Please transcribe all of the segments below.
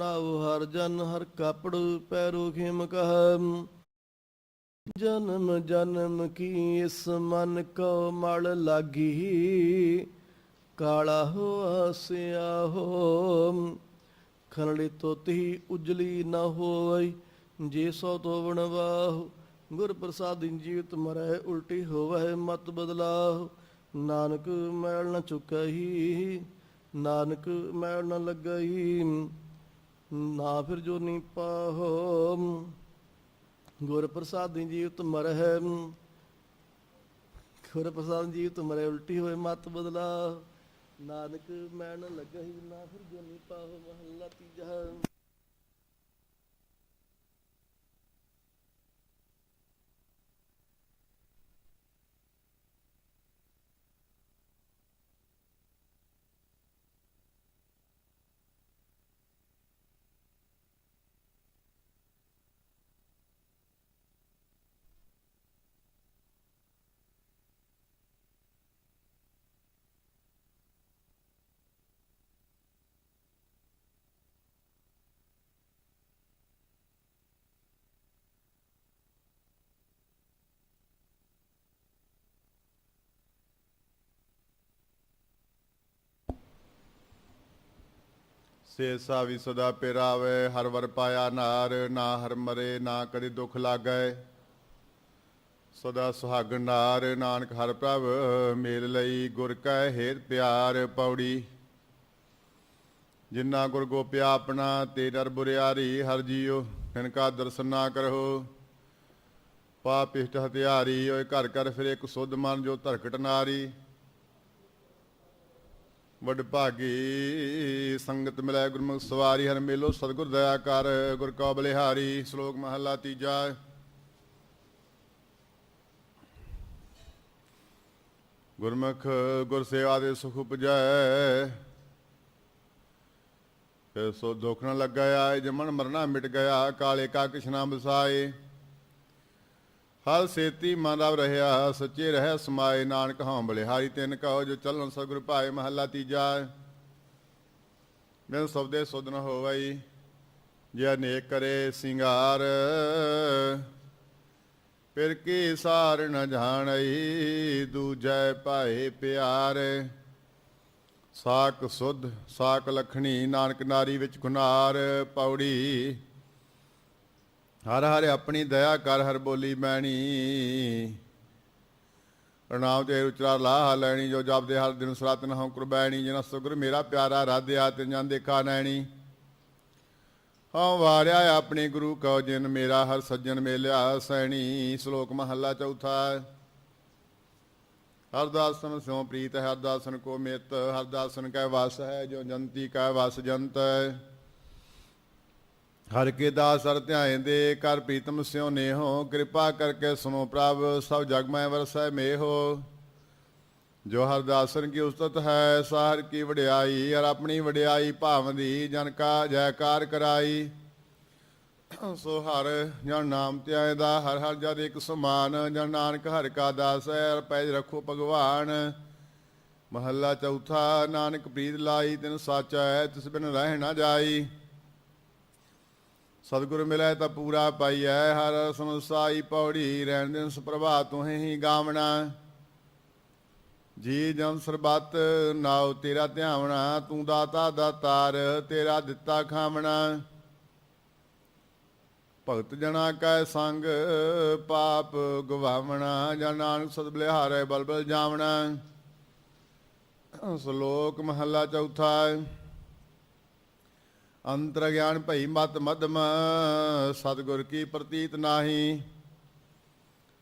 ਨਾਉ ਹਰ ਜਨ ਹਰ ਕਾਪੜ ਪੈਰੋ ਖੇਮ ਕਹ ਜਨਮ ਜਨਮ ਕੀ ਇਸ ਮਨ ਕੋ ਮਲ ਲਾਗੀ। ਕਾਲਾ ਹੋਆ ਸਿਆ ਹੋ ਖਰੜੇ ਤੋਤੀ ਉਜਲੀ ਨਾ ਹੋਈ ਜੇ ਸੋ ਤੋ ਬਣਵਾਹੁ ਗੁਰ ਪ੍ਰਸਾਦਿ ਜੀਵਤ ਮਰੈ ਉਲਟੀ ਹੋਵੈ ਮਤ ਬਦਲਾਹੁ। ਨਾਨਕ ਮੈਲ ਨ ਚੁਕਈ ਨਾਨਕ ਮੈਲ ਨ ਲੱਗਈ ਨਾ ਫਿਰ ਜੋ ਨੀ ਪਾਹੋ ਗੁਰ ਪ੍ਰਸਾਦਿ ਜੀਵਤ ਮਰਹਿ। ਗੁਰ ਪ੍ਰਸਾਦਿ ਜੀਵਤ ਮਰਹਿ, ਉਲਟੀ ਹੋਏ ਮਤ ਬਦਲਾ। ਨਾਨਕ ਮੈਂ ਨ ਲੱਗਈ ਨਾ ਫਿਰ ਜੋ ਨੀ ਪਾਹੋ ਮਹੱਲਾ ਤੀਜਾ। ਸੇ ਸਾਵੀ ਸਦਾ ਪਿਰਾਵੇ, ਹਰ ਵਰ ਪਾਇਆ ਨਾਰ, ਨਾ ਹਰ ਮਰੇ, ਨਾ ਕਦੇ ਦੁੱਖ ਲਾਗੈ। ਸਦਾ ਸੁਹਾਗਣ ਨਾਰ, ਨਾਨਕ ਹਰ ਪ੍ਰਭ, ਮੇਲ ਲਈ ਗੁਰ ਕੈ ਹੇਤ ਪਿਆਰ ਪੌੜੀ। ਜਿਨ੍ਹਾਂ ਗੁਰ ਗੋਪਿਆ ਆਪਣਾ, ਤੇ ਡਰ ਬੁਰਿਆਰੀ ਹਰ ਜੀਉ ਤਿਨਕਾ ਦਰਸ਼ਨ ਨਾ ਕਰੋ ਪਾਪ ਇਸ਼ਟ ਹਤਿਆਰੀ ਓਏ ਘਰ ਘਰ ਫਿਰੇ ਇੱਕ ਸੁਧ ਮਨ ਜੋ ਧਰਕਟ ਨਾਰੀ। ਵਡ ਭਾਗੀ ਸੰਗਤ ਮਿਲੈ ਗੁਰਮੁਖ ਸਵਾਰੀ, ਹਰ ਮੇਲੋ ਸਤਿਗੁਰ ਦਇਆ ਕਰ, ਗੁਰ ਕਾ ਬਲਿਹਾਰੀ, ਸ਼ਲੋਕ ਮਹਲਾ ਤੀਜਾ। ਗੁਰਮੁਖ ਗੁਰ ਸੇਵਾ ਦੇ ਸੁਖ ਉਪਜੈ, ਫਿਰ ਸੋ ਦੁਖ ਨ ਲੱਗਿਆ ਜਮਨ ਮਰਨਾ ਮਿਟ ਗਿਆ, ਕਾਲੇ ਕਾ ਕਿਛਨਾ ਬਸਾਏ। ਹਲ ਸੇਤੀ ਮਨ ਰਵ ਰਹਾ ਸੱਚੇ ਰਹਿ ਸਮਾਏ ਨਾਨਕ ਹਉ ਬਲਿਹਾਰੀ, ਤਿਨ ਕਹੋ ਜੋ ਚੱਲਣ ਸਗੁਰ ਭਾਏ ਮਹੱਲਾ ਤੀਜਾ। ਮੈਂ ਸਬਦੇ ਸੁਧ ਨ ਹੋਵਈ, ਜੇ ਅਨੇਕ ਕਰੇ ਸਿੰਗਾਰ, ਫਿਰ ਕੀ ਸਾਰ ਨ ਜਾਣਈ, ਦੂਜੈ ਭਾਏ ਪਿਆਰ। ਸਾਕ ਸੁਧ ਸਾਕ ਲਖਣੀ, ਨਾਨਕ ਨਾਰੀ ਵਿੱਚ ਗੁਨਾਰ, ਪੌੜੀ ਹਰ ਹਰ ਆਪਣੀ ਦਇਆ ਕਰ, ਹਰ ਬੋਲੀ ਮੈਣੀ। ਪ੍ਰਣਾਮ ਤੇ ਉਚਾਰ ਲਾਹ ਲੈਣੀ, ਜੋ ਜਪਦੇ ਹਰ ਦਿਨ ਸਰਾਤ ਨ ਹਉ ਕੁਰਬੈਣੀ ਜਿਨਾ ਸੁਗਰ ਮੇਰਾ ਪਿਆਰਾ ਰਾਧਿਆ ਤੇ ਜਨ ਦੇਖਾ ਨੈਣੀ। ਹਉ ਵਾਰਿਆ ਆਪਣੇ ਗੁਰੂ ਕਉ, ਜਿਨ ਮੇਰਾ ਹਰ ਸੱਜਣ ਮੇਲਿਆ ਸੈਣੀ। ਸ਼ਲੋਕ ਮਹੱਲਾ ਚੌਥਾ। ਹਰਦਾਸਨ ਸਿਉ ਪ੍ਰੀਤ ਹੈ ਹਰਦਾਸਨ ਕੋ ਮਿਤ ਹਰਦਾਸਨ ਕੈ ਵਸ ਹੈ, ਜੋ ਜੰਤੀ ਕੈ ਵਸ ਜੰਤ। ਹੈ ਹਰ ਕੇ ਦਾਸ ਹਰ ਧਿਆਏ ਦੇ ਕਰ ਪ੍ਰੀਤਮ ਸਿਉ ਨੇਹੋ, ਕਿਰਪਾ ਕਰਕੇ ਸੁਨੋ ਪ੍ਰਭ, ਸਭ ਜਗ ਮੈਂ ਵਰਸੈ ਮੇਹੋ। ਜੋ ਹਰ ਦਾਸਨ ਕੀ ਉਸਤਤ ਹੈ ਸਾਰ ਕੀ ਵਡਿਆਈ ਔਰ ਆਪਣੀ ਵਡਿਆਈ ਭਾਵਦੀ ਜਨ ਕਾ ਜੈਕਾਰ ਕਰਾਈ। ਸੋ ਹਰ ਜਨ ਨਾਮ ਧਿਆਏ ਦਾ, ਹਰ ਹਰ ਜਦ ਇੱਕ ਸਮਾਨ, ਜਨ ਨਾਨਕ ਹਰ ਕਾ ਦਾਸ ਹੈ ਔਰ ਪੈਜ ਰੱਖੋ ਭਗਵਾਨ। ਮਹੱਲਾ ਚੌਥਾ, ਨਾਨਕ ਪ੍ਰੀਤ ਲਾਈ, ਤਿਨ ਸਾਚਾ ਹੈ ਤਿਸ ਬਿਨ ਰਹਿ ਨਾ ਜਾਈ। ਸਤਿਗੁਰ ਮਿਲੈ ਤਾਂ ਪੂਰਾ ਪਾਈਐ, ਹਰ ਸੰਸਾਈ ਪੌੜੀ ਰਹਿਣ ਦਿਨ ਸੁਪ੍ਰਭਾਤ ਤੁਹੇ ਹੀ ਗਾਵਣਾ। ਜੀ ਜਨ ਸਰਬੱਤ ਨਾਉ ਤੇਰਾ ਧਿਆਵਣਾ, ਤੂੰ ਦਾਤਾ ਦਾਤਾਰ ਤੇਰਾ ਦਿੱਤਾ ਖਾਵਣਾ। ਭਗਤ ਜਣਾ ਕੈ ਸੰਗ ਪਾਪ ਗਵਾਵਣਾ, ਜਾਂ ਨਾਨਕ ਸਦ ਬਲਿਹਾਰੇ ਬਲਬਲ ਜਾਵਣਾ। ਸ਼ਲੋਕ ਮਹੱਲਾ ਚੌਥਾ ਅੰਤਰ ਗਿਆਨ ਭਈ ਮਤ ਮਦਮ ਸਤਗੁਰ ਕੀ ਪ੍ਰਤੀਤ ਨਾਹੀ।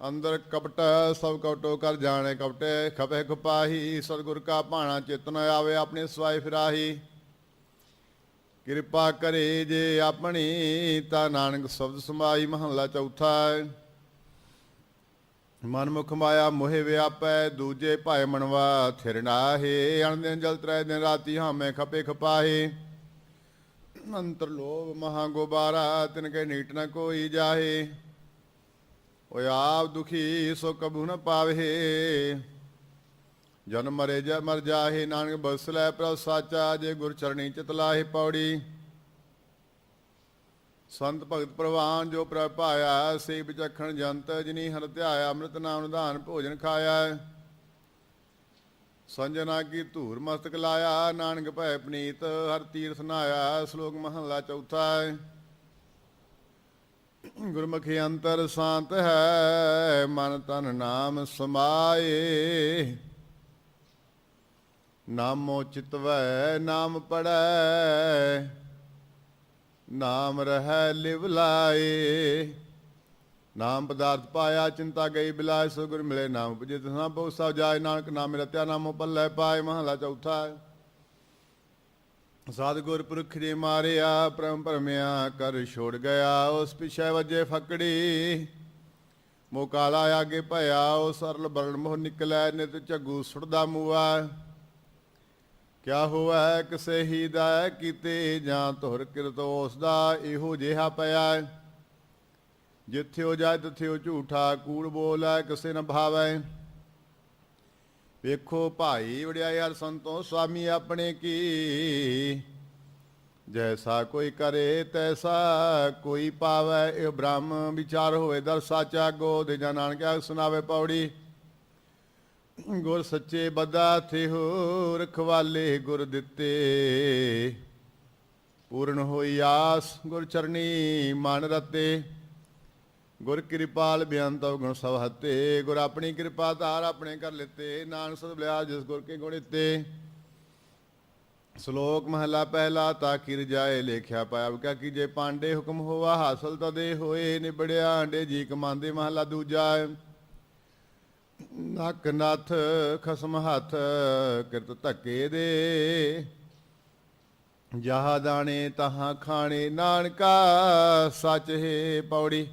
ਅੰਦਰ ਕਪਟ, ਸਭ ਕਪਟੋ ਕਰ ਜਾਣੇ ਕਪਟੇ, ਖਪੇ ਖਪਾਹੀ, ਸਤਗੁਰ ਕਾ ਭਾਣਾ ਚਿਤਨ ਆਵੇ ਆਪਣੇ ਸਵਾਈ ਫਿਰਾਹੀ। ਕਿਰਪਾ ਕਰੇ ਜੇ ਆਪਣੀ, ਤਾਂ ਨਾਨਕ ਸ਼ਬਦ ਸਮਾਈ ਮਹੱਲਾ ਚੌਥਾ ਮਨਮੁਖ ਮਾਇਆ ਮੋਹਿ ਵਿਆਪੈ, ਦੂਜੇ ਭਾਇ ਮਨਵਾ ਥਿਰ ਨਾਹੇ। ਅਣ ਦਿਨ ਜਲ ਤ੍ਰੈ ਦਿਨ ਰਾਤੀ ਹਮੇ ਖਪੇ ਖਪਾਹੇ। ਅੰਤਰ ਲੋਭ ਮਹਾ ਗੋਬਾਰਾ, ਤਿਨ ਕੇ ਨੀਟ ਨ ਕੋਈ ਜਾਹੇ। ਓਏ ਆਪ ਦੁਖੀ ਸੋ ਕਬੂ ਨ ਪਾਵੇ। ਜਨ ਮਰੇ ਜ ਮਰ ਜਾਹੇ, ਨਾਨਕ ਬਸ ਲੈ ਪ੍ਰਭ ਸਾਚਾ, ਜੇ ਗੁਰ ਚਰਣੀ ਚਿਤ ਲਾਹੇ ਪੌੜੀ। ਸੰਤ ਭਗਤ ਪ੍ਰਵਾਨ ਜੋ ਪ੍ਰਭ ਪਾਇਆ ਸੇ ਵਿਚਖਣ ਜੰਤ, ਜਿਨੀ ਹਰ ਧਿਆਇਆ, ਅੰਮ੍ਰਿਤ ਨਾਮ ਨਿਧਾਨ ਭੋਜਨ ਖਾਇਆ। ਸੰਜਨਾ ਕੀ ਧੂਰ ਮਸਤਕ ਲਾਇਆ, ਨਾਨਕ ਭੈ ਪਨੀਤ, ਹਰ ਤੀਰਥ ਨਾਇਆ, ਸ਼ਲੋਕ ਮਹਲਾ ਚੌਥਾ ਹੈ। ਗੁਰਮੁਖੀ ਅੰਤਰ ਸ਼ਾਂਤ ਹੈ, ਮਨ ਤਨ ਨਾਮ ਸਮਾਏ। ਨਾਮੋ ਚਿਤਵੈ ਨਾਮ ਪੜੈ, ਨਾਮ ਰਹਿ ਲਿਵ ਲਾਏ। ਨਾਮ ਪਦਾਰਥ ਪਾਇਆ, ਚਿੰਤਾ ਗਈ ਬਿਲਾਇ ਸੋ ਗੁਰ ਮਿਲੇ, ਨਾਮ ਉਪਜਿਤ ਨਾ ਬਹੁ ਸਭ ਜਾਏ, ਨਾਨਕ ਨਾਮ ਰਤਿਆ, ਨਾਮੋ ਪੱਲੇ ਪਾਏ, ਮਹਲਾ ਚੌਥਾ ਹੈ। ਸਤਿਗੁਰ ਪੁਰਖ ਜੇ ਮਾਰਿਆ ਪ੍ਰਮ ਪਰਮਿਆ ਕਰ ਛੋੜ ਗਿਆ, ਉਸ ਪਿਛੇ ਵਜੇ ਫਕੜੀ। ਮੋਕਾਲਾ ਆਗੇ ਭਇਆ, ਉਹ ਸਰਲ ਬਰਨ ਮੋਹ ਨਿਕਲੈ, ਨਿਤ ਝੱਗੂ ਸੁੜਦਾ ਮੂਆ। ਕਿਆ ਹੋਵੈ, ਕਿਸੇ ਹੀ ਦਾ ਕੀਤੇ ਜਾਂ ਧੁਰ ਕਿਰਤ, ਉਸ ਦਾ ਇਹੋ ਜਿਹਾ ਪਿਆ ਜਿੱਥੇ ਉਹ ਜਾਏ ਤਿੱਥੇ ਉਹ ਝੂਠਾ ਕੂੜ ਬੋਲੈ ਕਿਸੇ ਨ ਭਾਵੈ। ਵੇਖੋ ਭਾਈ ਵਡਿਆਈ ਹਰ ਸੰਤੋ ਸੁਆਮੀ ਆਪਣੇ ਕੀ? ਜੈਸਾ ਕੋਈ ਕਰੇ ਤੈਸਾ ਕੋਈ ਪਾਵੈ, ਇਹ ਬ੍ਰਹਮ ਵਿਚਾਰ ਹੋਵੇ ਦਰ ਸਾਚਾ ਗੋ ਦੇ ਜਾਂ ਨਾਨਕਿਆ ਸੁਣਾਵੇ ਪੌੜੀ। ਗੁਰ ਸੱਚੇ ਬਦਾ ਥੇ ਹੋ ਰਖਵਾਲੇ ਗੁਰ ਦਿੱਤੇ। ਪੂਰਨ ਹੋਈ ਆਸ ਗੁਰ ਚਰਣੀ ਮਨ ਰਤੇ। ਗੁਰ ਕਿਰਪਾਲ ਬਿਆੰਤ ਗੁਣ ਸਭ ਹਤੇ, ਗੁਰ ਆਪਣੀ ਕਿਰਪਾ ਧਾਰ ਆਪਣੇ ਕਰ ਲਿਤੇ, ਨਾਨਕ ਸਦ ਬਲਿਆ ਜਿਸ ਗੁਰ ਕੇ ਗੁਣ ਸ਼ਲੋਕ ਮਹਲਾ ਪਹਿਲਾ, ਤਾ ਕਿਰ ਜਾਏ ਲੇਖਿਆ ਪਾਇਆ ਕਿਆ ਕੀ ਜੇ ਪਾਂਡੇ ਹੁਕਮ ਹੋਵਾ ਹਾਸਲ ਤਦੇ ਹੋਏ, ਨਿਬੜਿਆ ਆਂਡੇ ਜੀ ਕਮਾਂਦੇ ਮਹਲਾ ਦੂਜਾ। ਨੱਕ ਨੱਥ, ਖਸਮ ਹੱਥ, ਕਿਰਤ ਧੱਕੇ ਦੇ। ਜਹਾ ਦਾਣੇ, ਤਹਾਂ ਖਾਣੇ, ਨਾਨਕਾ ਸੱਚ ਹੈ ਪੌੜੀ।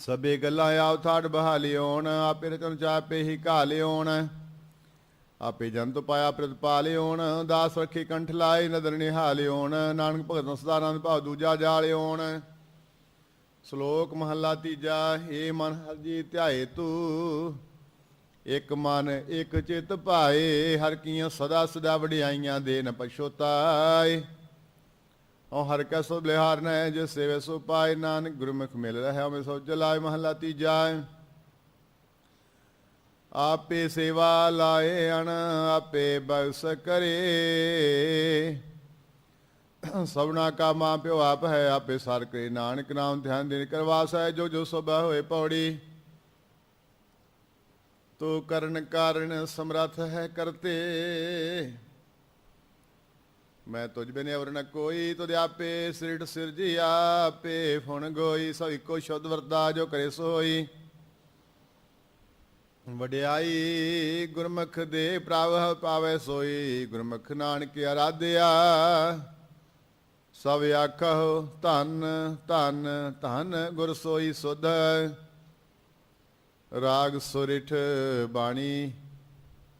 ਸਭੇ ਗੱਲਾਂ ਆਵ ਥਾੜ ਬਹਾ ਲਿਓਣ, ਆਪੇ ਰਚਨ ਚਾਪੇ ਹੀ ਘਾ ਲਿਓਣ। ਆਪੇ ਜੰਤ ਪਾਇਆ ਪ੍ਰਤ ਪਾ ਲਿਓਣ, ਦਾਸ ਰੱਖੇ ਕੰਠ ਲਾਏ, ਨਦਰ ਨਿਹਾ ਲਿਓਣ। ਨਾਨਕ ਭਗਤ ਸਦਾ ਆਨੰਦ ਭਾਵ ਦੂਜਾ ਜਾ ਲਿਓਣ। ਸ਼ਲੋਕ ਮਹੱਲਾ ਤੀਜਾ ਏ ਮਨ ਹਰ ਜੀ ਧਿਆਏ ਤੂੰ, ਇਕ ਮਨ ਇਕ ਚਿਤ ਭਾਏ, ਹਰ ਕੀਆਂ ਸਦਾ ਸਦਾ ਵਡਿਆਈਆਂ ਦੇ ਨ ਪਛੋਤਾਏ। ਔ ਹਰ ਕੈ ਸੋ ਬਲਿਹਾਰ ਨੈ ਜੇ ਸੇਵੇ ਸੋ ਪਾਏ ਨਾਨਕ, ਗੁਰਮੁਖ ਮਿਲ ਰਹਾ ਮੈਂ ਸੋ ਜਲਾਏ, ਮਹਲਾ ਤੀਜਾ ਆਪੇ ਸੇਵਾ ਲਾਏ ਅਣ, ਆਪੇ ਬਖਸ ਕਰੇ। ਸਭਨਾ ਕਾ ਮਾਂ ਪਿਓ ਆਪ ਹੈ, ਆਪੇ ਸਰ ਕਰੇ। ਨਾਨਕ ਨਾਮ ਧਿਆਨ ਦੇਣ ਕਰਵਾਸ ਹੈ ਜੋ ਜੋ ਸਭਾ ਹੋਏ ਪੌੜੀ। ਤੋ ਕਰਨ ਕਾਰਨ ਸਮਰੱਥ ਹੈ ਕਰਤੇ। ਮੈਂ ਤੁਝ ਬਿਨੇ ਅਵਰ ਨ ਕੋਈ, ਤੁਧ ਆਪੇ ਸਿਰਟ ਸਿਰਜੀ ਆਪੇ ਫੁਣ ਗੋਈ, ਸਭ ਇੱਕੋ ਸ਼ੁੱਧ ਵਰਤਾ ਜੋ ਕਰੇ ਸੋਈ। ਵਡਿਆਈ ਗੁਰਮੁਖ ਦੇ ਪ੍ਰਭ ਪਾਵੇ ਸੋਈ, ਗੁਰਮੁਖ ਨਾਨਕ ਆਰਾਧਿਆ। ਸਭ ਆਖੋ ਧੰਨ ਧੰਨ ਧੰਨ ਗੁਰ ਸੋਈ ਸੁਧ। ਰਾਗ ਸੁਰਿਠ ਬਾਣੀ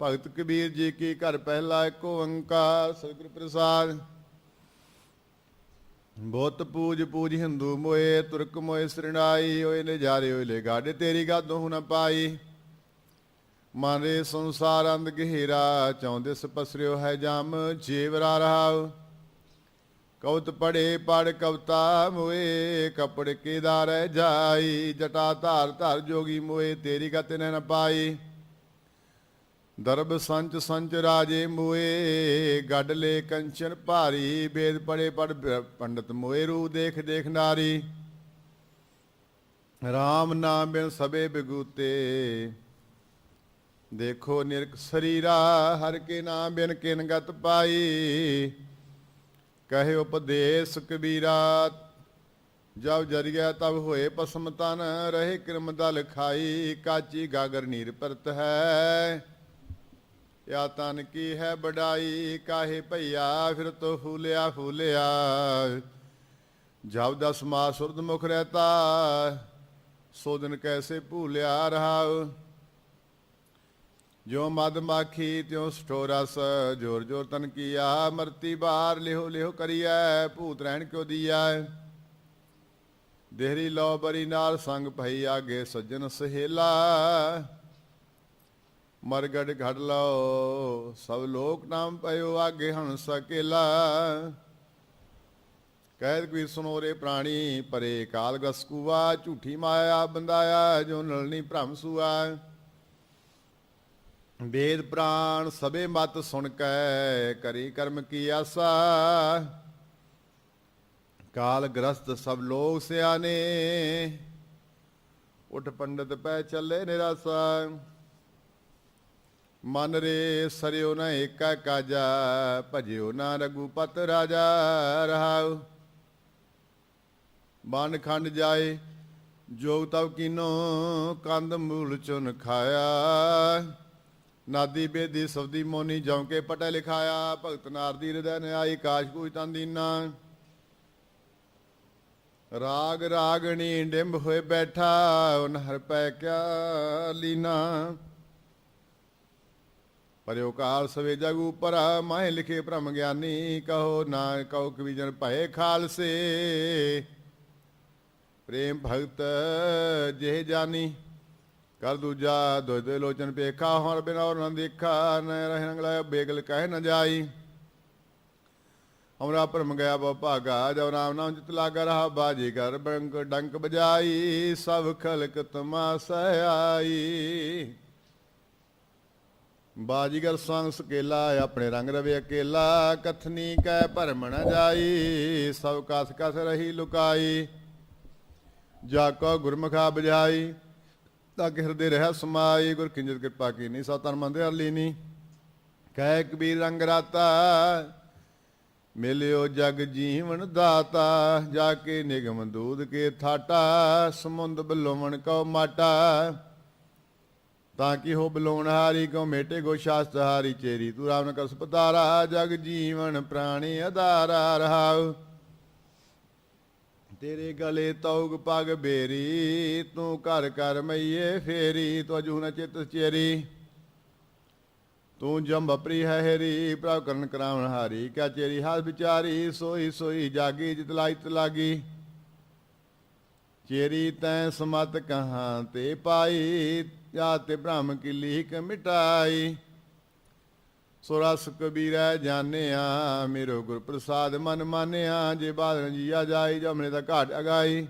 ਭਗਤ ਕਬੀਰ ਜੀ ਕੀ ਘਰ ਪਹਿਲਾ ਏਕ ਓੰਕਾਰ, ਸਤਿਗੁਰ ਪ੍ਰਸਾਦ। ਬਹੁਤ ਪੂਜ ਪੂਜ ਹਿੰਦੂ ਮੋਏ, ਤੁਰਕ ਮੋਏ ਸ੍ਰਿਣਾਈ ਹੋਏ ਨੇ ਜਾਰੇ ਹੋਏ ਲੈ ਗਾਡੇ ਤੇਰੀ ਗਾਦੋਂ ਨ ਪਾਈ। ਮਾਰੇ ਸੰਸਾਰ ਅੰਧ ਗਹਿਰਾ ਚਾਹੁੰਦੇ ਸਪਸਰਿਓ ਹੈ ਜਮ ਜੀਵਰਾ ਰਹਾਉ। ਕਉਤ ਪੜੇ ਪੜ ਕਵਤਾ ਮੋਏ, ਕਪੜ ਕੇ ਦਾਰੈ ਜਾਈ, ਜਟਾ ਧਾਰ ਧਾਰ ਜੋਗੀ ਮੋਏ, ਤੇਰੀ ਗਤ ਨ ਪਾਈ। ਦਰਬ ਸੰਚ ਸੰਚ ਰਾਜੇ ਮੋਏ, ਗੱਡ ਲੈ ਕੰਚਨ ਭਾਰੀ, ਵੇਦ ਪੜੇ ਪੜ ਪੰਡਤ ਮੋਏ ਰੂ ਦੇਖ ਦੇਖ ਨਾਰੀ। RAM ਨਾਮ ਬਿਨ ਸਬੇ ਬਿਗੂਤੇ, ਦੇਖੋ ਨਿਰਕ ਸਰੀਰਾ, ਹਰ ਕੇ ਨਾਮ ਬਿਨ ਕਿਨ ਗਤ ਪਾਈ। ਕਹੇ ਉਪਦੇਸ਼ ਕਬੀਰਾ, ਜਬ ਜਰੀਆ ਤਬ ਹੋਏ ਪਸਮ ਤਨ, ਰਹੇ ਕਿਰਮ ਦਲ ਖਾਈ, ਕਾਚੀ ਗਾਗਰ ਨੀਰ ਪਰਤ ਹੈ। ਯਾ ਤਨ ਕੀ ਹੈ ਬੜਾਈ ਕਾਹੇ ਭਈਆ, ਫਿਰ ਤੋ ਫੂਲਿਆ ਫੂਲਿਆ। ਜਬ ਦਸ ਮਾ ਸੁਰਦ ਮੁਖ ਰਹਤਾ, ਸੋ ਦਿਨ ਕੈਸੇ ਭੂਲਿਆ ਰਹਾ ਜੋ ਮਦ ਮਾਖੀ, ਤਿਉ ਸਠੋ ਰਸ, ਜੋਰ ਜੋਰ ਤਨ ਕੀਆ, ਮਰਤੀ ਬਾਰ ਲਿਹੋ ਲਿਹੋ ਕਰੀਐ, ਭੂਤ ਰਹਿਣ ਕਿਉ ਦੀਆ ਦੇਹਰੀ ਲੋ ਬਰੀ ਨਾਲ ਸੰਗ ਭਈ ਆਗੇ ਸੱਜਣ ਸਹੇਲਾ। ਮਰਗੜ ਘੜ ਲਓ, ਸਭ ਲੋਕ ਨਾਮ ਪਇਓ, ਆਗੇ ਹਣ ਸਕੇਲਾ ਕਹਿਤ ਕਬੀਰ ਸੁਨੋ ਰੇ ਪ੍ਰਾਣੀ, ਪਰੇ ਕਾਲ ਗ੍ਰਸ ਝੂਠੀ ਮਾਇਆ ਬੰਦਾਇਆ, ਜੋ ਨਲਨੀ ਭ੍ਰਮ ਸੂਆ। ਵੇਦ ਪ੍ਰਾਣ ਸਭੇ ਮਤ ਸੁਣ ਕੈ, ਕਰੀ ਕਰਮ ਕੀ ਆਸਾ। ਕਾਲ ਗ੍ਰਸਤ ਸਭ ਲੋਕ ਸਿਆਣੇ ਉਠ ਪੰਡਤ ਪੈ ਚੱਲੇ ਨਿਰਾਸਾ। ਮਨ ਰੇ ਸਰਿਓ ਨ ਏਕਾ ਕਾਜਾ, ਭਜਿਓ ਨਾ ਰਘੂਪਤ ਰਾਜਾ, ਰਹਾਉ। ਬਨ ਖੰਡ ਜਾਏ ਜੋਗ ਤਵ ਕੀਨੋ ਕੰਦ ਮੂਲ ਚੁਨ ਖਾਇਆ। ਨਾਦੀ ਬੇਦੀ ਸਬਦੀ ਮੋਨੀ ਜਉ ਕੇ ਪਟੇ ਲਿਖਾਇਆ, ਭਗਤ ਨਾਰਦੀ ਹਿਰਦੈ ਆਈ ਕਾਸ਼ ਕੂਜ ਤਨ ਦੀਨਾ। ਰਾਗ ਰਾਗਣੀ ਡਿੰਬ ਹੋਏ ਬੈਠਾ, ਉਨ ਹਰ ਪੈ ਕਿਆ ਲੀਨਾ। ਪਰਿਓ ਕਾਲ ਸਵੇ ਜਗ ਉਪਰ ਮਾਹਿ ਲਿਖੇ ਭ੍ਰਮ ਗਿਆਨੀ, ਕਹੋ ਨਾ ਕਹੋ ਕਵੀ ਜਨ ਭਏ ਖਾਲਸੇ। ਪ੍ਰੇਮ ਭਗਤ ਜਿਹ ਜਾਨੀ, ਕਰ ਦੂਜਾ ਦੋਇ ਦੋਇ ਲੋਚਨ ਪੇਖਾ ਹਰ ਬਿਨਾ ਔਰ ਨ ਦੇਖਾ, ਨ ਰਹਿ ਅੰਗਲਾ ਬੇਗਲ ਕਹਿ ਨ ਜਾਈ। ਹਮਰਾ ਭਰਮ ਗਿਆ ਬਹੁ ਭਾਗਾ ਜਬ ਰਾਮ ਨਾਮ ਜਿਤ ਲਾਗਾ ਰਹਾ, ਬਾਜੀ ਕਰ ਬੰਕ ਡੰਕ ਬਜਾਈ, ਸਭ ਖਲਕ ਤਮਾਸਾ ਆਈ। ਬਾਜੀਗਰ ਸੰਗ ਸਕੇਲਾ ਆਪਣੇ ਰੰਗ ਰਵੇ ਅਕੇਲਾ। ਕਥਨੀ ਕੈ ਭਰਮ ਨ ਜਾਈ, ਸਭ ਕਸ ਕਸ ਰਹੀ ਲੁਕਾਈ। ਜਾ ਕੋ ਗੁਰਮੁਖਾ ਬਜਾਈ ਤਾਂ ਹਿਰਦੇ ਰਹਿ ਸਮਾਈ। ਗੁਰ ਕਿੰਜਤ ਕਿਰਪਾ ਕੀਨੀ ਸੋ ਤਨ ਮੰਦੇ ਅਰਲੀਨੀ। ਕਹਿ ਕਬੀਰ ਰੰਗ ਰਾਤਾ, ਮਿਲਿਓ ਜਗ ਜੀਵਨ ਦਾਤਾ। ਜਾ ਕੇ ਨਿਗਮ ਦੂਧ ਕੇ ਥਾਟਾ, ਸਮੁੰਦ ਬਲੋਵਣ ਕਉ ਮਾਟਾ। ਤਾਂ ਕਿ ਹੋ ਬਲੋਣ ਹਾਰੀ ਮੇਟੇ ਗੋ ਸ਼ਾਸਤ ਹਾਰੀ ਚੇਰੀ। ਤੂੰ ਰਾਮ ਕਸ ਪਤਾਰਾ ਜਗ ਜੀਵਨ ਪ੍ਰਾਣੀ ਆਧਾਰਾ ਰਹਾਉ। ਤੇਰੇ ਗਲੇ ਤੌਗ ਪਗ ਬੇਰੀ, ਤੂੰ ਘਰ ਘਰ ਮਈਏ ਫੇਰੀ, ਤੋ ਨ ਚਿਤ ਚੇਰੀ। ਤੂੰ ਜੰਬ ਪ੍ਰੀ ਹੈ ਹਰੀ ਪ੍ਰਭ ਕਰਨ ਕਰਾਵਣ ਹਾਰੀ, ਕਿਆ ਚੇਰੀ ਹਾਸ ਵਿਚਾਰੀ, ਸੋਈ ਸੋਈ ਜਾਗੀ, ਜਿਤ ਲਾਈ ਤ ਲਾਗੀ। ਚੇਰੀ ਤੈ ਸਮਤ ਕਹਾਂ ਤੇ ਪਾਈ ਜਾ ਤੇ ਬ੍ਰਹਮ ਕੀ ਲੀਕ ਮਿਟਾਈ। ਸੋ ਰਸ ਕਬੀਰੈ ਜਾਣਿਆ, ਮੇਰੋ ਗੁਰ ਪ੍ਰਸਾਦ ਮਨ ਮਾਨਿਆ, ਜੇ ਬਾਦਨ ਜੀਆ ਜਾਈ ਜਮਨੇ ਦਾ ਘਾਟ ਅਗਾਈ।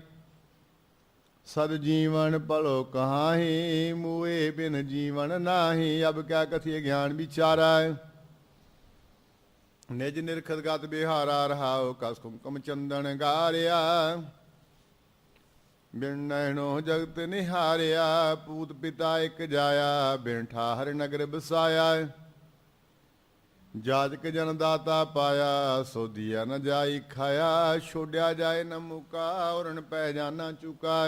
ਸਦ ਜੀਵਨ ਭਲੋ ਕਹਾਹੀ, ਮੂਏ ਬਿਨ ਜੀਵਨ ਨਾਹੀ, ਅਬ ਕਿਆ ਕਥੀ ਗਿਆਨ ਵਿਚਾਰਾ। ਨਿਜ ਨਿਰਖਤ ਗਤ ਬਿਹਾਰਾ, ਰਹਾਉ ਕਸ ਕੁਮਕਮ ਚੰਦਨ ਗਾਰਿਆ। ਬਿਨ ਨੈਣੋ ਜਗਤ ਨਿਹਾਰਿਆ, ਪੂਤ ਪਿਤਾ ਇਕ ਜਾਇਆ, ਬਿਨ ਠਾਹਰ ਨਗਰ ਬਸਾਇਆ। ਜਾਜਕ ਜਨ ਦਾਤਾ ਪਾਇਆ ਸੋਦੀਆ ਨ ਜਾਈ ਖਾਇਆ ਛੋੜਿਆ ਜਾਏ ਨ ਮੁਕਾ ਔਰਨ ਪੈ ਜਾਣਾ ਚੁਕਾ।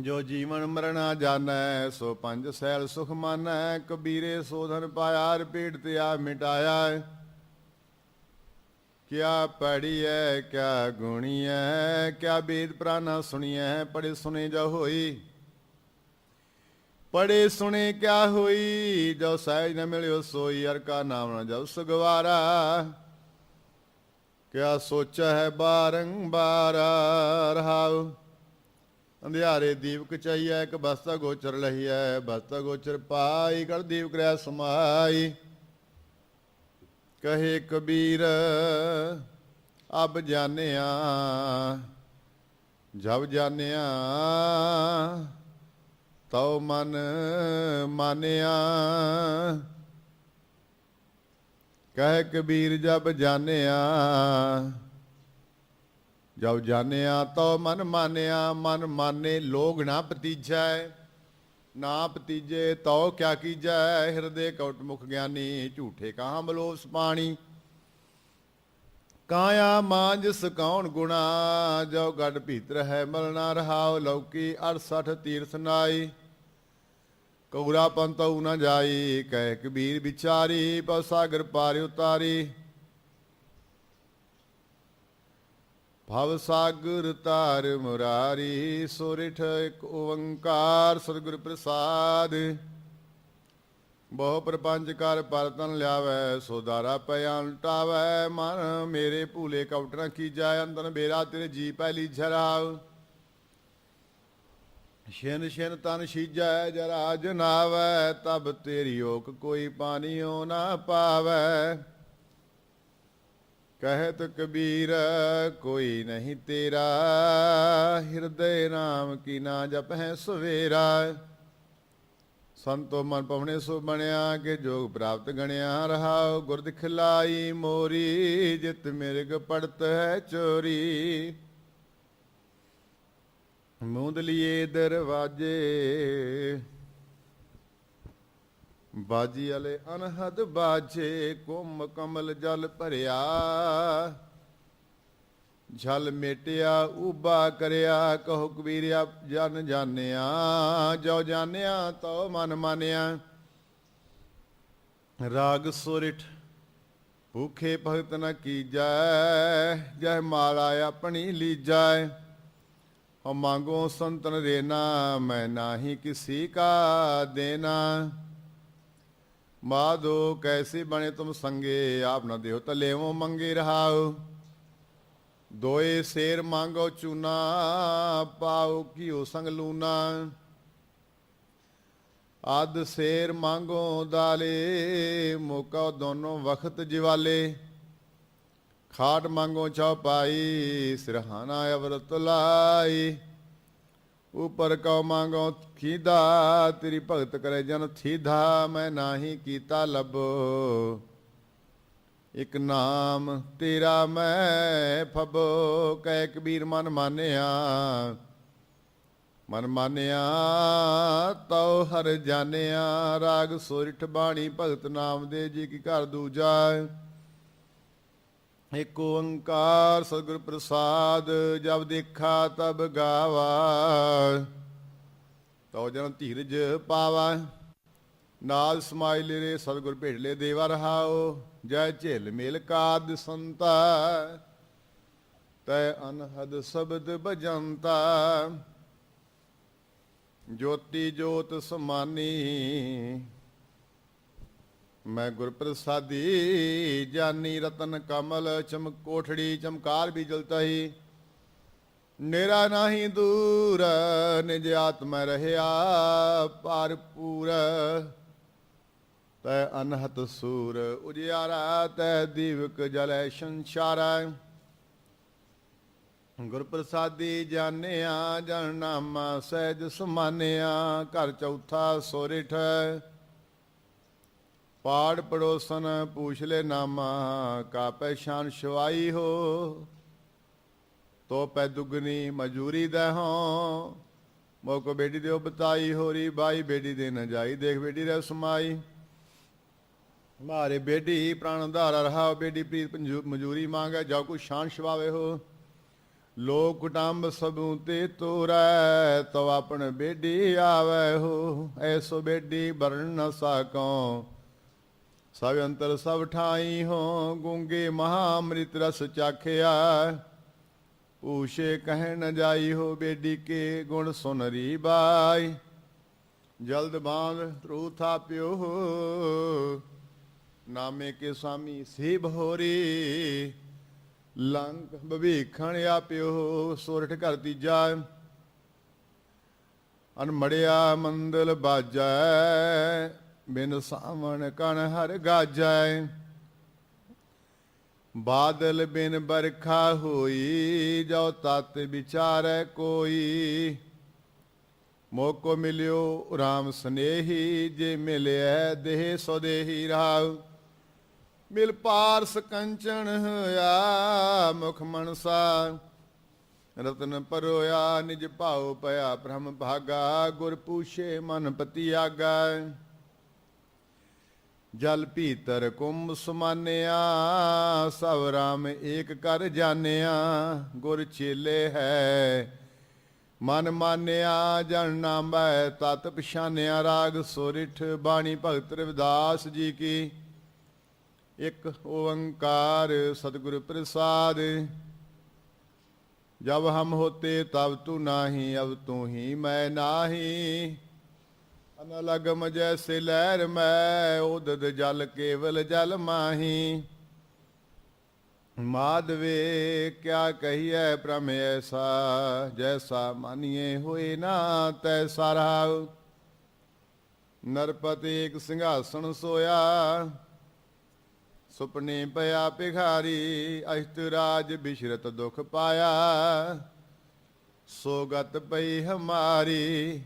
ਜੋ ਜੀਵਨ ਮਰਣਾ ਜਾਣੈ, ਸੋ ਪੰਜ ਸੈਲ ਸੁਖ ਮਾਨੈ, ਕਬੀਰੇ ਸੋਧਨ ਪਾਇਆ ਰਪੀੜ ਤਿਆ ਮਿਟਾਇਆ। ਕਿਆ ਪੜੀਐ ਕਿਆ ਗੁਣੀਐ, ਕਿਆ ਬੇਦ ਪ੍ਰਾਨਾ ਸੁਣੀਐ ਪੜੇ ਸੁਨੇ ਜਾ ਹੋਈ। ਪੜੇ ਸੁਣੇ ਕਿਆ ਹੋਈ, ਜੋ ਸਹਿਜ ਨ ਮਿਲਿਓ ਸੋਈ ਅਰ ਕਾ ਨਾਮ ਨ ਜਬ ਸੁਗਵਾਰਾ। ਕਿਆ ਸੋਚਾ ਹੈ ਬਾਰੰਬਾਰ, ਰਹਾਉ। ਅੰਧਿਆਰੇ ਦੀਵਕ ਚਾਈਐ ਇੱਕ ਬਸਤਾ ਗੋਚਰ ਲਹੀਐ, ਬਸਤਾ ਗੋਚਰ ਪਾਈ ਕਰ ਦੀਵਕ ਰਿਆ ਸਮਾਈ। ਕਹੇ ਕਬੀਰ, ਅਬ ਜਾਣਿਆ, ਜਬ ਜਾਣਿਆ, ਤਉ ਮਨ ਮਾਨਿਆ। ਕਹੇ ਕਬੀਰ, ਜਬ ਜਾਣਿਆ ਜਬ ਜਾਣਿਆ, ਤਉ ਮਨ ਮਾਨਿਆ, ਮਨ ਮਾਨੇ ਲੋਗ ਨਾ ਪਤੀਜੈ ਨਾ ਪਤੀਜੇ ਤਉ ਕਿਆ ਕੀਜੈ? ਹਿਰਦੇ ਕੌਟ ਮੁਖ ਗਿਆਨੀ, ਝੂਠੇ ਕਹਾਂ ਮਲੋਸ ਪਾਣੀ। ਕਾਇਆ ਮਾਂਜ ਸਕਾਉਣ ਗੁਣਾ, ਜੋ ਗੱਡ ਭੀਤਰ ਹੈ ਮਲਣਾ ਰਹਾਉ, ਲੌਕੀ 68 ਤੀਰਥ ਨਾਈ। ਕੌਰਾ ਪੰਤਉ ਨ ਜਾਈ, ਕਹਿ ਕਬੀਰ ਵਿਚਾਰੀ, ਪਉ ਸਾਗਰ ਪਾਰ ਉਤਾਰੀ। ਭਵ ਸਾਗਰ ਤਾਰ ਮੁਰਾਰੀ ਸੁਰਿਠ ਇਕ ਓੰਕਾਰ ਸਤਿਗੁਰ ਪ੍ਰਸਾਦ। ਬਹੁ ਪ੍ਰਪੰਚ ਕਰ ਪਰਤਨ ਲਿਆਵੈ ਸੋਦਾਰਾ ਪਿਆ ਉਲਟਾਵੈ ਮਨ ਮੇਰੇ ਭੂਲੇ ਕਉਟਣਾ ਕੀਜੈ ਅੰਦਨ ਬੇਰਾ ਤੇਰੇ ਜੀ ਪਹਿਲੀ ਝਰਾਵ। ਛਿਨ ਛਿਨ ਤਨ ਸੀਜੈ ਜਰਾ ਜਨਾਵੈ, ਤਬ ਤੇਰੀ ਓਕ ਕੋਈ ਪਾਣੀ ਓ ਨਾ ਪਾਵੈ। ਕਹਿਤ ਕਬੀਰ, ਕੋਈ ਨਹੀਂ ਤੇਰਾ। ਹਿਰਦੇ ਨਾਮ ਕੀ ਨਾ ਜਪ ਹੈ ਸਵੇਰਾ। ਸੰਤੋ ਮਨ ਪਵਣੇ ਸੋ ਬਣਿਆ, ਕਿ ਜੋਗ ਪ੍ਰਾਪਤ ਗਣਿਆ ਰਹਾਉ। ਗੁਰ ਦਿਖਲਾਈ ਮੋਰੀ, ਜਿਤ ਮਿਰਗ ਪੜਤ ਹੈ ਚੋਰੀ। ਮੂੰਦ ਲਿਏ ਦਰਵਾਜੇ ਬਾਜੀ ਵਾਲੇ ਅਨਹਦ ਬਾਜੇ, ਕੁੰਮ ਕਮਲ ਜਲ ਭਰਿਆ। ਜਲ ਮੇਟਿਆ ਉਬਾ ਕਰਿਆ, ਕਹੋ ਕਬੀਰਿਆ, ਜਨ ਜਾਣਿਆ, ਜੋ ਜਾਣਿਆ, ਤੋ ਮਨ ਮਾਨਿਆ। ਰਾਗ ਸੁਰਿਠ, ਭੂਖੇ ਭਗਤ ਨ ਕੀਜੈ ਜੈ ਮਾਲਾ ਆਪਣੀ ਲੀਜੈ। ਹਉ ਮੰਗੋ ਸੰਤਨ ਰੇਨਾ, ਮੈਂ ਨਾਹੀ ਕਿਸੀ ਕਾ ਦੇਨਾ। ਮਾਧੋ, ਕੈਸੇ ਬਣੇ ਤੁਮ ਸੰਗੇ? ਆਪ ਨ ਦਿਓ ਤਲੇਵੋ ਮੰਗੇ ਰਹਾਉ ਦੋਏ ਸੇਰ ਮੰਗੋ ਚੂਨਾ ਪਾਉ ਕੀਓ ਸੰਗ ਲੂਨਾ। ਆਦ ਸੇਰ ਮੰਗੋ ਦਾਲੇ, ਮੋਕਾ ਦੋਨੋਂ ਵਖਤ ਜਿਵਾਲੇ। ਖਾਟ ਮੰਗੋ ਚੌਪਾਈ ਸਿਰਹਾਨਾ ਅਵਰਤ ਲਾਈ। ਉਪਰ ਕਉ ਮੰਗੋ ਖੀਦਾ, ਤੇਰੀ ਭਗਤ ਕਰੇ ਜਨ ਥੀਧਾ ਮੈਂ ਨਾਹੀ ਕੀਤਾ ਲੱਭੋ। ਇਕ ਨਾਮ ਤੇਰਾ ਮੈਂ ਫਬੋ, ਕਹਿ ਕਬੀਰ ਮਨ ਮਾਨਿਆ। ਮਨ ਮਾਨਿਆ, ਤਉ ਹਰ ਜਾਣਿਆ, ਰਾਗ ਸੋਰਿਠ ਬਾਣੀ, ਭਗਤ ਨਾਮ ਦੇ ਜੀ ਕੀ ਘਰ ਦੂਜਾ। ਏਕ ਓੰਕਾਰ ਸਤਿਗੁਰ ਪ੍ਰਸਾਦ ਜਬ ਦੇਖਾ ਤਬ ਗਾਵਾ। ਤਉ ਜਨ ਧੀਰਜ ਪਾਵਾ। ਨਾਲ ਸਮਾਇ ਰੇ ਸਤਿਗੁਰ ਭੇਟ ਲੈ ਦੇਵਾ ਰਹਾਓ ਜੈ ਝੇਲ ਮੇਲ ਕਾਦ ਸੰਤਾ। ਤੈ ਅਨਹਦ ਸ਼ਬਦ ਭਜੰਤਾ। ਜੋਤੀ ਜੋਤ ਸਮਾਨੀ ਮੈਂ ਗੁਰਪ੍ਰਸਾਦੀ ਜਾਨੀ ਰਤਨ ਕਮਲ ਚਮਕੋਠੜੀ ਚਮਕਾਰ ਵੀ ਜਲਤਾ ਹੀ ਨੇਰਾ ਨਾਹੀ ਦੂਰ, ਨਿਜ ਆਤਮਾ ਰਹਿਆ ਭਰਪੂਰ ਤੈ ਅਨਹਤ ਸੂਰ ਉਜਿਆਰਾ, ਤੈ ਦੀਵਕ ਜਲੈ ਸੰਸਾਰਾ। ਗੁਰਪ੍ਰਸਾਦੀ ਜਾਣਿਆ ਜਨ ਨਾਮਾ ਸਹਿਜ ਸਮਾਨਿਆ, ਘਰ ਚੌਥਾ ਸੋਰਿਠ। ਪਾੜ ਪੜੋਸਨ ਪੂਛ ਲੈ ਨਾਮਾ, ਕਾ ਸ਼ਾਨ ਸ਼ਵਾਈ ਹੋ। ਤੋ ਪੈ ਦੁਗਨੀ ਮਜੂਰੀ ਦੇ ਹੋ ਮੋਕੋ ਬੇਟੀ ਦਿਓ ਬਤਾਈ ਹੋਰੀ ਬਾਈ ਬੇਟੀ ਦੇ ਨ ਜਾਈ, ਦੇਖ ਬੇਟੀ ਰਹਿ ਸਮਾਈ। ਮਾਰੇ ਬੇਟੀ ਪ੍ਰਾਣ ਧਾਰਾ ਰਹਾ, ਬੇਟੀ ਪ੍ਰੀਤ ਮਜੂਰੀ ਮੰਗੈ ਜਾ ਕੋ ਸ਼ਾਨ ਸ਼ਵਾਵੇ ਹੋ। ਲੋਕ ਕੁਟੰਬ ਸਭੂ ਤੇ ਤੋਰੈ ਤੋ ਆਪਣ ਬੇਟੀ ਆਵੇ ਹੋ। ਐਸੋ ਬੇਟੀ ਬਰਨ ਨ ਸਾਕੋ ਸਭ ਅੰਤਰ ਸਭ ਠਾਈ ਹੋ, ਗੁੰਗੇ ਮਹਾ ਅੰਮ੍ਰਿਤ ਰਸ ਚਾਖਿਆ। ਊਸ਼ੇ ਕਹਿ ਨ ਜਾਈ ਹੋ ਬੇਡੀ ਕੇ ਗੁਣ ਸੁਨਰੀ ਬਾਈ। ਜਲਦ ਬਾਂਧ ਰੂ ਥਾਪਿਓ ਨਾਮੇ ਕੇ ਸਾਮੀ ਸੇ ਬਹੋਰੀ ਲੰਕ ਭਵੀਖਣ ਆਪਿਓ ਸੋਰਠ ਘਰ ਤੀਜਾ। ਅਨਮੜਿਆ ਮੰਦਲ ਬਾਜੈ ਬਿਨ ਸਾਵਣ ਕਣ ਹਰ ਗਾਜੈ ਬਾਦਲ ਬਿਨ ਬਰਖਾ ਹੋਈ, ਜੋ ਤਤ ਵਿਚਾਰੈ ਕੋਈ। ਮੋਕੋ ਮਿਲਿਓ RAM ਸਨੇਹੀ, ਜੇ ਮਿਲਿਆ ਦੇਹ ਸੋਦੇਹੀ ਰਾਵ ਮਿਲ ਪਾਰਸ ਕੰਚਨ ਹੋਇਆ ਮੁਖ ਮਨਸਾ। ਰਤਨ ਪਰੋਇਆ ਨਿਜ ਭਾਉ ਪਿਆ ਬ੍ਰਹਮ ਭਾਗਾ, ਗੁਰ ਪੂਛੇ ਮਨ ਪਤੀ ਆਗਾ ਜਲ ਭੀਤਰ ਕੁੰਭ ਸਮਾਨਿਆ, ਸਭ ਰਾਮ ਏਕ ਕਰ ਜਾਣਿਆ, ਗੁਰ ਚੇਲੇ ਹੈ। ਮਨ ਮਾਨਿਆ, ਜਨ ਨਾਮੈ ਤਤ ਪਛਾਨਿਆ ਰਾਗ ਸੋਰਿਠ ਬਾਣੀ ਭਗਤ ਰਵਿਦਾਸ ਜੀ ਕੀ। ਇੱਕ ਓੰਕਾਰ ਸਤਿਗੁਰ ਪ੍ਰਸਾਦ, ਜਬ ਹਮ ਹੋਤੇ ਤਬ ਤੂ ਨਾਹੀ, ਅਬ ਤੂ ਹੀ ਮੈਂ ਨਾਹੀ। ਅਨਲਗਮ ਜੈਸੇ ਲਹਿਰ ਮੈਂ ਉਦਦ ਜਲ ਕੇਵਲ ਜਲ ਮਾਹੀ। ਮਾਧਵੇ ਕਿਆ ਕਹੀਐ ਪ੍ਰਮ ਐਸਾ, ਜੈਸਾ ਮਾਨੀਏ ਹੋਏ ਨਾ ਤੈਸਾ ਰਹਾਉ ਨਰਪਤੀ ਇੱਕ ਸਿੰਘਾਸਣ ਸੋਇਆ, ਸੁਪਨੇ ਪਿਆ ਭਿਖਾਰੀ, ਅਸ਼ਟ ਰਾਜ ਬਿਸ਼ਰਤ ਦੁਖ ਪਾਇਆ। ਸੋਗਤ ਪਈ ਹਮਾਰੀ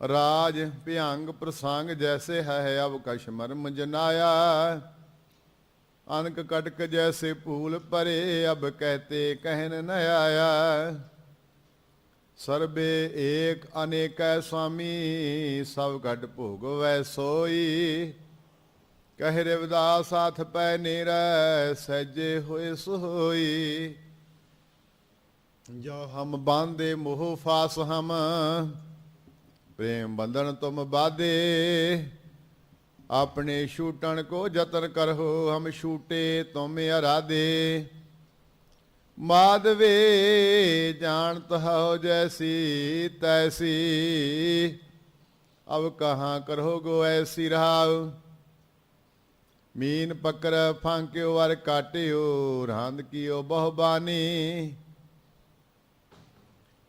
ਰਾਜ ਭਿਅੰਗ ਪ੍ਰਸੰਗ ਜੈਸੇ ਹੈ ਅਬ ਕਸ਼ ਮਰਮ ਜਨਾਇਆ। ਅਨਕ ਕਟਕ ਜੈਸੇ ਭੂਲ ਪਰੇ ਅਬ ਕਹਤੇ ਕਹਿਨ ਨ ਆਇਆ ਸਰਬੇ ਏਕ ਅਨੇਕੈ ਸੁਆਮੀ ਸਭ ਘਟ ਭੋਗ ਵੈ ਸੋਈ। ਕਹਿ ਰਵਿਦਾਸ ਸਾਥ ਪੈ ਨੇਰੈ, ਸਹਿਜੇ ਹੋਏ ਸੋਈ। ਜੋ ਹਮ ਬਾਂਦੇ ਮੋਹ ਫਾਸ ਹਮ ਪ੍ਰੇਮ ਬੰਧਨ ਤੁਮ ਬਾਦੇ ਆਪਣੇ ਛੂਟਣ ਕੋ ਯਤਨ ਕਰੋ ਹਮ ਛੂਟੇ ਤੁਮ ਅਰਾਦੇ ਮਾਧਵੇ ਜਾਣਤ ਹੋ ਜੈਸੀ ਤੈਸੀ, ਅਬ ਕਹਾਂ ਕਰੋ ਗੋ ਐਸੀ ਰਹਾਉ। ਮੀਨ ਪਕਰ ਫਾਂਕਿਓ ਵਰ ਕਾਟਿਓ ਰੰਦ ਕੀਓ ਬਹੁ ਬਾਨੀ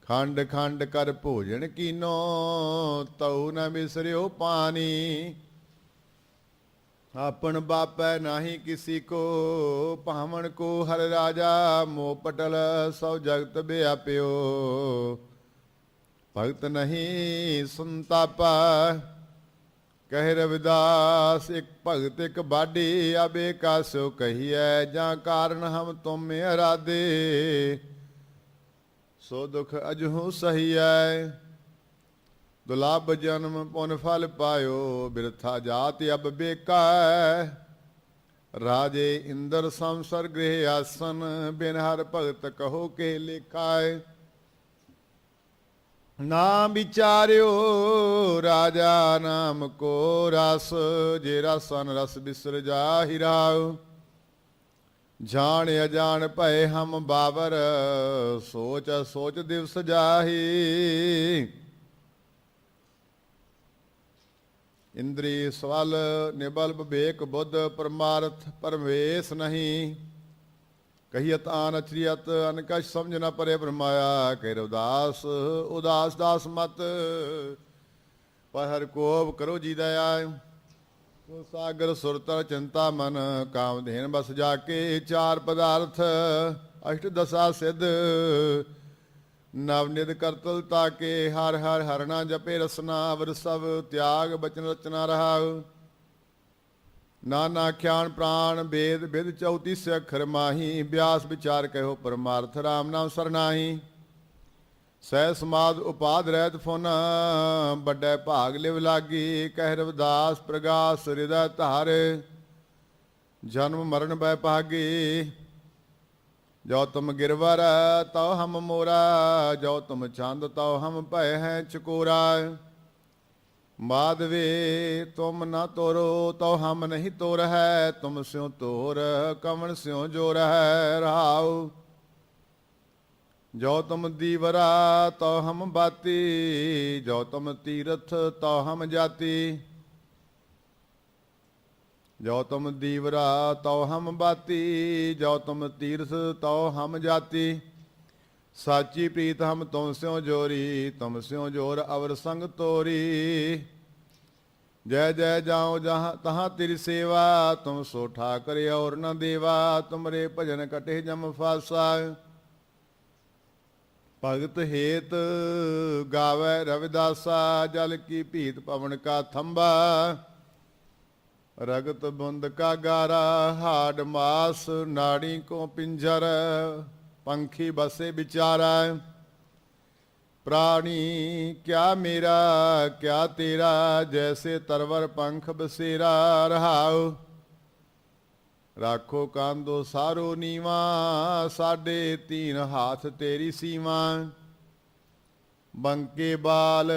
ਖੰਡ ਖੰਡ ਕਰ ਭੋਜਨ ਕੀਨੋ, ਤਉ ਨ ਮਿਸਰਿਓ ਪਾਣੀ। ਆਪਣ ਬਾਪੈ ਨਾਹੀ ਕਿਸੀ ਕੋ ਭਾਵਨ ਕੋ ਹਰ ਰਾਜਾ ਮੋ ਪਟਲ ਸਭ ਜਗਤ ਬਿਆਪਿਓ। ਭਗਤ ਨਹੀਂ ਸੰਤਾਪਾ, ਕਹਿ ਰਵਿਦਾਸ, ਇੱਕ ਭਗਤ ਇੱਕ ਬਾਡੀ ਅਬੇ ਕਾਸੋ ਕਹੀਐ, ਜਾਂ ਕਾਰਨ ਹਮ ਤੁਮ ਅਰਾਦੇ ਸੋ ਦੁਖ ਅਜਹੂ ਸਹੀਐ। ਦੁਲਾਬ ਜਨਮ ਪੁਨ ਫਲ ਪਾਇਓ, ਬਿਰਥਾ ਜਾਤ ਅਬ ਬੇਕਾ। ਰਾਜੇ ਇੰਦਰ ਸੰਸਰ ਗ੍ਰਹਿ ਆਸਨ, ਬਿਨ ਹਰ ਭਗਤ ਕਹੋ ਕੇ ਲਿਖਾਏ ਨਾ ਵਿਚਾਰਿਓ, ਰਾਜਾ ਨਾਮ ਕੋ ਰਸ, ਜੇ ਰਸਨ ਰਸ ਬਿਸਰ ਜਾਹਿ ਰਾਉ ਜਾਣ ਅਜਾਣ ਭਏ ਹਮ ਬਾਬਰ, ਸੋਚ ਸੋਚ ਦਿਵਸ ਜਾਹੀ। ਇੰਦਰੀ ਸਵਲ ਨਿਬਲ ਵਿਵੇਕ ਬੁੱਧ ਪਰਮਾਰਥ ਪਰਮੇਸ਼ ਨਹੀਂ। ਕਹੀਤ ਆਨ ਅਚਰੀਅਤ ਅਨਕਸ਼ ਸਮਝ ਨਾ ਪਰੇ ਬ੍ਰਹਮਾਇਆ, ਕਹਿ ਉਦਾਸ ਉਦਾਸ ਦਾਸ ਮਤ ਪਰ ਹਰ ਕੋਪ ਕਰੋ ਜੀ ਦਇਆ। ਸੋ ਸਾਗਰ ਸੁਰਤਰ ਚਿੰਤਾ ਮਨ ਕਾਮ ਦੇਨ ਬਸ ਜਾ ਕੇ ਚਾਰ ਪਦਾਰਥ ਅਸ਼ਟ ਦਸਾ ਸਿੱਧ। ਨਵ ਨਿਦ ਕਰਤਲ ਤਾਕੇ ਹਰ ਹਰ ਹਰਣਾ ਜਪੇ ਰਸਨਾ ਅਵਰ ਸਭ ਤਿਆਗ ਬਚਨ ਰਚਨਾ ਰਹਾਉ। ਨਾਨਾ ਖਿਆਨ ਪ੍ਰਾਣ ਵੇਦ ਵਿਦ ਚੌਤੀ ਸੇ ਮਾਹੀ, ਬਿਆਸ ਵਿਚਾਰ ਕਹਿਓ ਪਰਮਾਰਥ ਰਾਮ ਨਾਮ ਸਰਨਾਹੀ। ਸਹਿ ਸਮਾਦ ਉਪਾਦ ਰਹਿਤ ਫੁਨ, ਵੱਡੇ ਭਾਗ ਲਿਵ ਲਾਗੀ, ਕਹਿ ਰਵਦਾਸ ਪ੍ਰਗਾਸ ਹਿਰਦੈ ਧਾਰ, ਜਨਮ ਮਰਨ ਬੈ ਭਾਗੀ। ਜੋ ਤੁਮ ਗਿਰਵਰ ਤਉ ਹਮ ਮੋਰਾ, ਜੋ ਤੁਮ ਚੰਦ ਤਉ ਹਮ ਭੈ ਹੈ ਚਕੋਰਾ। ਮਾਧਵੇ, ਤੁਮ ਨਾ ਤੋਰੋ, ਤਉ ਹਮ ਨਹੀਂ ਤੋਰ ਹੈ ਤੁਮ ਸਿਉ ਤੋਰ ਕਵਣ ਸਿਉ ਜੋਰ ਹੈ ਰਾਉ। ਜੋ ਤੁਮ ਦੀਵਰਾ ਤਉ ਹਮ ਬਾਤੀ, ਜੋ ਤੁਮ ਤੀਰਥ ਤਉ ਹਮ ਜਾਤੀ। ਜੋ ਤੁਮ ਦੀਵਰਾ ਤਉ ਹਮ ਬਾਤੀ, ਜੋ ਤੁਮ ਤੀਰਥ ਤੋ ਹਮ ਜਾਤੀ। ਸਾਚੀ ਪ੍ਰੀਤ ਹਮ ਤੁਮ ਸਿਉ ਜੋਰੀ, ਤੁਮ ਸਿਉ ਜੋਰ ਅਵਰ ਸੰਗ ਤੋਰੀ। ਜੈ ਜੈ ਜਾਉ ਜਹਾਂ ਤਹਾਂ ਤੇਰੀ ਸੇਵਾ, ਤੁਮ ਸੋ ਠਾਕਰ ਔਰ ਨ ਦੇਵਾ, ਤੁਮਰੇ ਭਜਨ ਕਟੇ ਜਮ ਫਾਸਾ। ਭਗਤ ਹੇਤ ਗਾਵੇ ਰਵਿਦਾਸਾ, ਜਲ ਕੀ ਭੀਤ ਪਵਨ ਕਾ ਥੰਬਾ ਰਗਤ ਬੁੰਦ ਕਾ ਗਾਰਾ, ਹਾੜ ਮਾਸ ਨਾੜੀ ਕੋ ਪਿੰਜਰ, ਪੰਖੀ ਬਸੇ ਵਿਚਾਰਾ। ਪ੍ਰਾਣੀ, ਕਿਆ ਮੇਰਾ, ਕਿਆ ਤੇਰਾ, ਜੈਸੇ ਤਰਵਰ ਪੰਖ ਬਸੇਰਾ ਰਹਾਉ। ਰਾਖੋ ਕਾਂਦੋ ਸਾਰੋ ਨੀਵਾ, ਸਾਡੇ ਤੀਨ ਹਾਥ ਤੇਰੀ ਸੀਵਾ। ਬੰਕੇ ਬਾਲ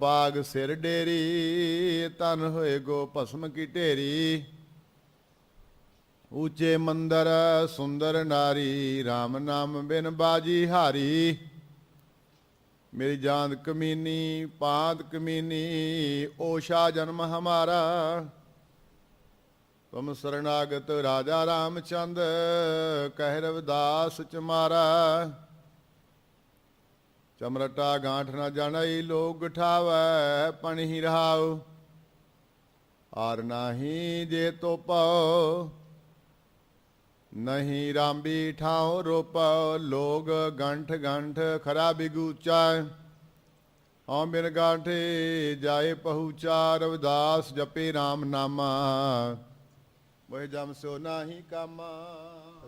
ਪਾਗ ਸਿਰ ਡੇਰੀ ਤਨ ਹੋਏ ਗੋ ਭਸਮ ਕੀ ਢੇਰੀ। ਉੱਚੇ ਮੰਦਰ ਸੁੰਦਰ ਨਾਰੀ RAM ਨਾਮ ਬਿਨ ਬਾਜੀ ਹਾਰੀ। ਮੇਰੀ ਜਾਨ ਕਮੀਨੀ ਪਾਦ ਕਮੀਨੀ ਓਸ਼ਾ ਜਨਮ ਹਮਾਰਾ। ਤੁਮ ਸਰਣਾਗਤ ਰਾਜਾ ਰਾਮਚੰਦ, ਕਹਿ ਰਵਿਦਾਸ ਚਮਾਰਾ ਚਮਰਟਾ ਗਾਂਠ ਨਾ ਜਾਣਈ ਲੋਕ ਗਠਾਵੈ ਪਣਹੀ ਰਹਾਉ। ਆਰ ਨਾਹੀ ਜੇ ਤੋ ਪਾਉ ਨਹੀਂ ਰਾਂਬੀ ਠਾਉ ਰੂਪ ਲੋਗ ਗੰਠ ਗੰਠ ਖਰਾ ਬਿਗੂਚਾ, ਹਉ ਬਿਨ ਗਾਠੇ ਜਾਏ ਪਹੁੰਚਾ। ਰਵਿਦਾਸ ਜਪੇ RAM ਨਾਮਾ। ਵਹਿ ਜਮ ਸੋ ਨਾਹੀ ਕਾਮਾ।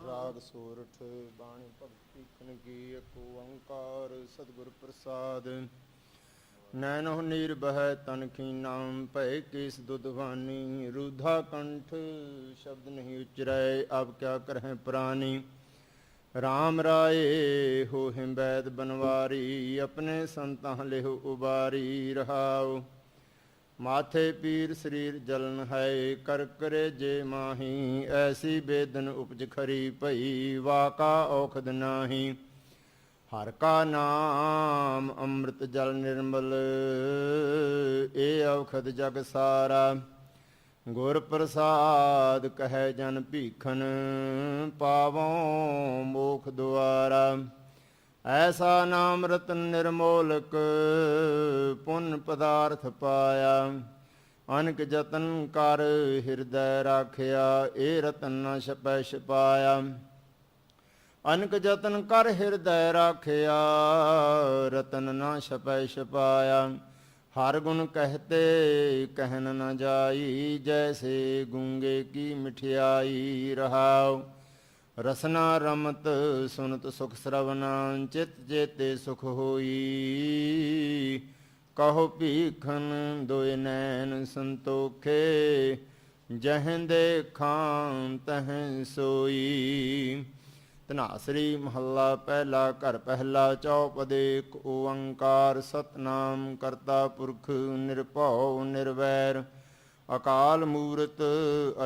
ਰਾਗ ਸੋਰਠ ਬਾਣੀ ਭਗਤੀ ਖਨ ਏਕ ਓੰਕਾਰ ਸਤਿਗੁਰ ਪ੍ਰਸਾਦ। ਨੈਨੋ ਨੀਰ ਬਹਿ ਤਨ ਨਾਮ ਭੈ ਕੇਸ ਦੁਧਵਾਨੀ ਰੁਧਾ ਕੰਠ ਸ਼ਬਦ ਨਹੀਂ ਉਚਰੈ ਅਬ ਕਿਆ ਕਰਹਿ ਪ੍ਰਾਨੀ। RAM ਰਾਏ ਹੋ ਬੈਦ ਬਨਵਾਰੀ, ਆਪਣੇ ਸੰਤਾਂ ਲਿਹੁ ਉਬਾਰੀ, ਰਹਾਉ। ਮਾਥੇ ਪੀਰ ਸਰੀਰ ਜਲਨ ਹੈ, ਕਰ ਕਰੇ ਜੇ ਮਾਹੀ, ਐਸੀ ਬੇਦਨ ਉਪਜ ਖਰੀ ਭਈ ਵਾਕਾ ਔਖਦ ਨਾਹੀ। ਹਰ ਕਾ ਨਾਮ ਅੰਮ੍ਰਿਤ ਜਲ ਨਿਰਮਲ, ਏ ਔਖਦ ਜਗ ਸਾਰਾ। ਗੁਰ ਪ੍ਰਸਾਦ ਕਹੈ ਜਨ ਭੀਖਨ ਪਾਵੋਂ ਮੋਖ ਦੁਆਰਾ। ਐਸਾ ਨਾਮ ਰਤਨ ਨਿਰਮੋਲਕ ਪੁੰਨ ਪਦਾਰਥ ਪਾਇਆ। ਅਨਕ ਜਤਨ ਕਰ ਹਿਰਦੈ ਰਾਖਿਆ ਏ ਰਤਨ ਨਾ ਛਪੈ ਛਪਾਇਆ। ਅਨਕ ਜਤਨ ਕਰ ਹਿਰਦੈ ਰਾਖਿਆ, ਰਤਨ ਨਾ ਛਪੈ ਛਪਾਇਆ। ਹਰ ਗੁਣ ਕਹਤੇ ਕਹਿਨ ਨਾ ਜਾਈ, ਜੈਸੇ ਗੁੰਗੇ ਕੀ ਮਠਿਆਈ ਰਹਾਉ। ਰਸਨਾ ਰਮਤ ਸੁਨਤ ਸੁਖ ਸਰਵਨਾ ਚਿਤ ਚੇਤੇ ਸੁਖ ਹੋਈ। ਕਹੋ ਭੀਖਨ ਦੋਇ ਨੈਣ ਸੰਤੋਖੇ ਜਹਾਂ ਦੇਖਾਂ ਤਹਾਂ ਸੋਈ। ਤਨਾਸਰੀ ਮਹੱਲਾ ਪਹਿਲਾ ਘਰ ਪਹਿਲਾ ਚੌਪਦੇ ਏਕ ਓੰਕਾਰ ਸਤਨਾਮ ਕਰਤਾ ਪੁਰਖ ਨਿਰਭਉ ਨਿਰਵੈਰ। ਅਕਾਲ ਮੂਰਤ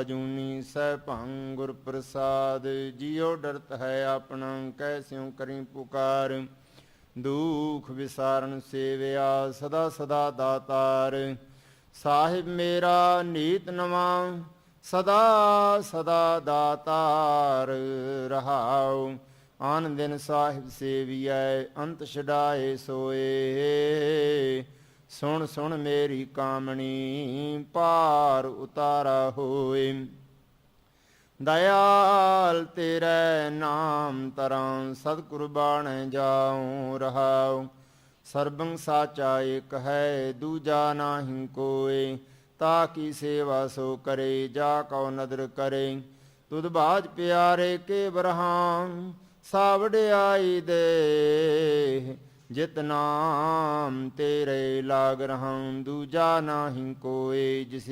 ਅਜੂਨੀ ਸੈਭੰ ਗੁਰ ਪ੍ਰਸਾਦ, ਜਿਉ ਡਰਤ ਹੈ ਆਪਣਾ ਕੈਸਿਉ ਕਰੀ ਪੁਕਾਰ। ਦੁਖ ਵਿਸਾਰਨ ਸੇਵਿਆ ਸਦਾ ਸਦਾ ਦਾਤਾਰ। ਸਾਹਿਬ ਮੇਰਾ ਨੀਤ ਨਵਾਂ, ਸਦਾ ਸਦਾ ਦਾਤਾਰ ਰਹਾਉ। ਆਨ ਦਿਨ ਸਾਹਿਬ ਸੇਵੀਐ, ਅੰਤ ਛਡਾਏ ਸੋਏ। ਸੁਣ ਸੁਣ ਮੇਰੀ ਕਾਮਣੀ ਪਾਰ ਉਤਾਰਾ ਹੋਏ। ਦਇਆਲ ਤੇਰੇ ਨਾਮ ਤਰਾਂ ਸਤਿਗੁਰ ਬਾਣੈ ਜਾਉ ਰਹਾਉ। ਸਰਬੰ ਸਾਚਾ ਏਕ ਹੈ, ਦੂਜਾ ਨਾਹੀ ਕੋਏ। ਤਾ ਕੀ ਸੇਵਾ ਸੋ ਕਰੇ, ਜਾ ਕਉ ਨਦਰ ਕਰੇ। ਤੁਧ ਬਾਜ ਪਿਆਰੇ ਕੇ ਬਰਹਾਮ ਸਾਵੜਿਆਈ ਦੇ। ਜਿਤ ਨਾਮ ਤੇਰੇ ਲਾਗ ਰਹਾਂ ਦੂਜਾ ਨਾਹੀ ਕੋਏ ਜਿਸ